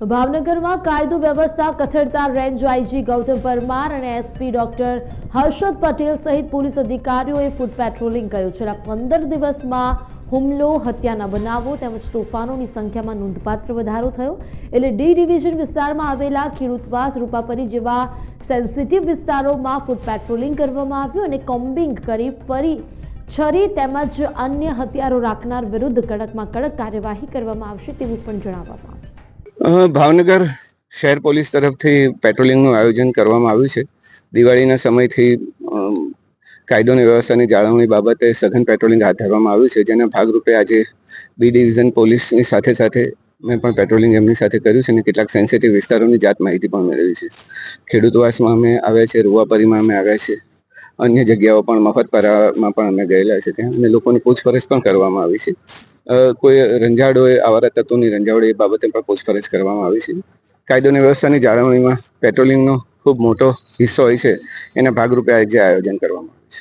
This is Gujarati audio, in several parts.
ભાવનગરમાં કાયદો વ્યવસ્થા કથળતા રેન્જ આઈજી ગૌતમ પરમાર અને એસપી ડોક્ટર હર્ષદ પટેલ સહિત પોલીસ અધિકારીઓએ ફૂટ પેટ્રોલિંગ કર્યું. છેલ્લા પંદર દિવસમાં હુમલો, હત્યાના બનાવો તેમજ તોફાનોની સંખ્યામાં નોંધપાત્ર વધારો થયો. એટલે ડી ડિવિઝન વિસ્તારમાં આવેલા ખેડૂતવાસ રૂપાપરી જેવા સેન્સિટિવ વિસ્તારોમાં ફૂટ પેટ્રોલિંગ કરવામાં આવ્યું અને કોમ્બિંગ કરી ફરી છરી તેમજ અન્ય હથિયારો રાખનાર વિરુદ્ધ કડકમાં કડક કાર્યવાહી કરવામાં આવશે તેવું પણ જણાવવામાં ભાવનગર શહેર પોલીસ તરફથી પેટ્રોલિંગનું આયોજન કરવામાં આવ્યું છે. દિવાળીના સમયથી કાયદો અને વ્યવસ્થાની જાળવણી બાબતે સઘન પેટ્રોલિંગ હાથ ધરવામાં આવ્યું છે. જેના ભાગરૂપે આજે બી ડિવિઝન પોલીસની સાથે સાથે મેં પણ પેટ્રોલિંગ એમની સાથે કર્યું છે અને કેટલાક સેન્સિટિવ વિસ્તારોની જાત માહિતી પણ મેળવી છે. ખેડૂતવાસમાં અમે આવ્યા છે રૂવાપરીમાં અમે આવ્યા છે અન્ય જગ્યાઓ પણ મફતપરામાં પણ અમે ગયેલા છે ત્યાં અને લોકોની પૂછપરછ પણ કરવામાં આવી છે. કોઈ રંજાડોએ આવારા તત્વોની રંજાડો એ બાબતે પણ પૂછપરછ કરવામાં આવી છે. કાયદોની વ્યવસ્થાની જાળવણીમાં પેટ્રોલિંગનો ખૂબ મોટો હિસ્સો હોય છે. એના ભાગરૂપે આજે આયોજન કરવામાં આવ્યું છે.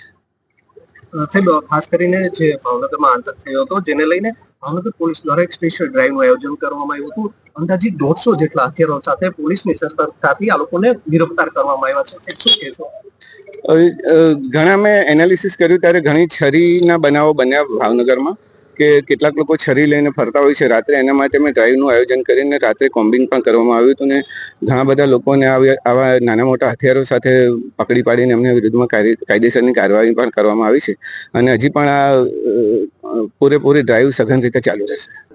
સાહેબ, ખાસ કરીને જે ભાવનગરમાં આતંક થયો હતો, જેને લઈને ભાવનગર પોલીસ દ્વારા એક સ્પેશિયલ ડ્રાઈવનું આયોજન કરવામાં આવ્યું હતું. અંદાજિત દોઢસો જેટલા હથિયારો સાથે પોલીસની સતર્કતાથી આ લોકોને ગિરફતાર કરવામાં આવ્યા છે. શું કહેશો? ઘણા મેં એનાલિસિસ કર્યું ત્યારે ઘણી છરીના બનાવો બન્યા ભાવનગરમાં કે કેટલાક લોકો છરી લઈને ફરતા હોય છે. રાત્રે એના માટે મેં ડ્રાઈવનું આયોજન કરીને રાત્રે કોમ્બિંગ પણ કરવામાં આવ્યું હતું ને ઘણા બધા લોકોને આવી- નાના મોટા હથિયારો સાથે પકડી પાડીને એમને વિરુદ્ધમાં કાયદેસરની કાર્યવાહી પણ કરવામાં આવી છે. અને હજી પણ આ પૂરેપૂરી ડ્રાઈવ સઘન રીતે ચાલુ રહેશે.